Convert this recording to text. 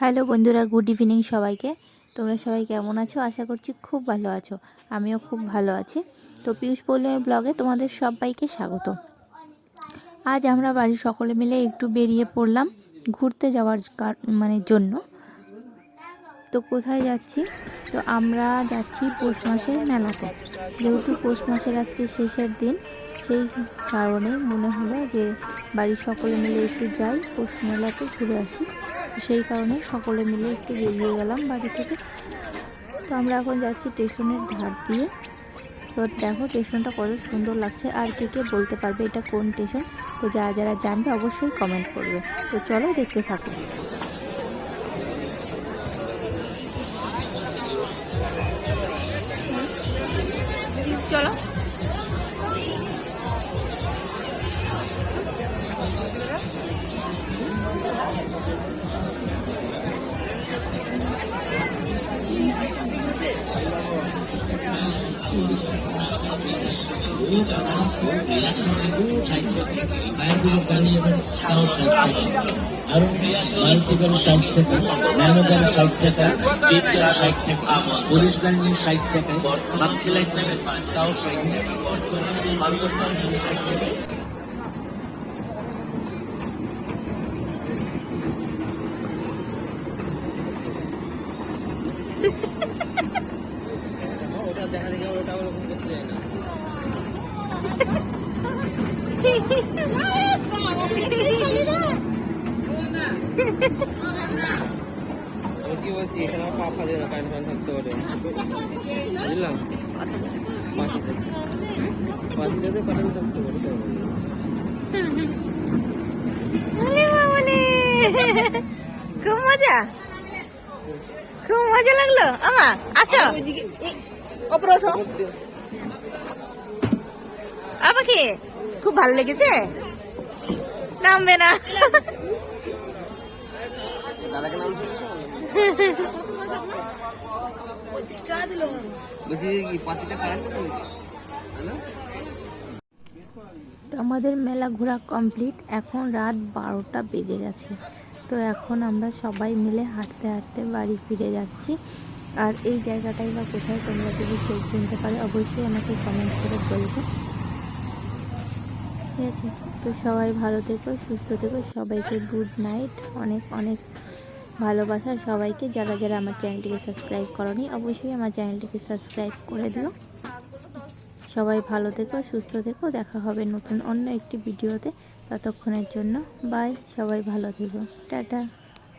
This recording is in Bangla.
হ্যালো বন্ধুরা, গুড ইভিনিং সবাইকে। তোমরা সবাই কেমন আছো? আশা করছি খুব ভালো আছো। আমিও খুব ভালো আছি। তো পীয়ূষ পল্লমের ব্লগে তোমাদের সবাইকে স্বাগত। আজ আমরা বাড়ির সকলে মিলে একটু বেরিয়ে পড়লাম ঘুরতে যাওয়ার মানে জন্য। তো কোথায় যাচ্ছি? তো আমরা যাচ্ছি পৌষ মাসের মেলাতে। যেহেতু পৌষ মাসের আজকে শেষের দিন, সেই কারণে মনে হলো যে বাড়ির সকলে মিলে একটু যাই, পৌষ মেলাতে ঘুরে আসি। সেই কারণে সকলে মিলে একটু বেরিয়ে গেলাম বাড়ি থেকে। তো আমরা এখন যাচ্ছি স্টেশনের ধার দিয়ে। তো দেখো স্টেশনটা কত সুন্দর লাগছে। আর কে কে বলতে পারবে এটা কোন স্টেশন? তো যারা যারা জানবে অবশ্যই কমেন্ট করবে। তো চলো দেখতে থাকো। চলো। আরও মাল্টিপল ষাট টাকা ন্যানোগান ষাট টাকা চিত্রা ষাট টাকা পুলিশ গাড়ি ষাট টাকা বাকি লাইট নেবেন তাও ষাট টাকা ওটা ওরকম করতে যায় না কি বলছি এখানে আমার পা ফাঁদে না কারেন্ট ফ্যান থাকতে পারে বুঝলাম কারেন্ট থাকতে পারে তো। খুব মজা খুব মজা লাগল আমা, আসো ওপরে ওঠো খুব ভালো লেগেছে? নামবে না। তো আমাদের মেলা ঘোরা কমপ্লিট এখন রাত বারোটা বেজে গেছে। তো এখন আমরা সবাই মিলে হাঁটতে হাঁটতে বাড়ি ফিরে যাচ্ছি। আর এই জায়গাটাই বা কোথায় তোমরা যদি কেউ চিনতে পারে, অবশ্যই আমাকে কমেন্ট করে বলবে। ঠিক আছে? তো সবাই ভালো থেকো, সুস্থ থেকো, সবাইকে গুড নাইট অনেক অনেক ভালোবাসা সবাইকে। যারা যারা আমার চ্যানেলটিকে সাবস্ক্রাইব করনি, অবশ্যই আমার চ্যানেলটিকে সাবস্ক্রাইব করে দিও। সবাই ভালো থেকো, সুস্থ থেকো। দেখা হবে নতুন অন্য একটি ভিডিওতে। ততক্ষণের জন্য বাই সবাই ভালো থেকো। টাটা।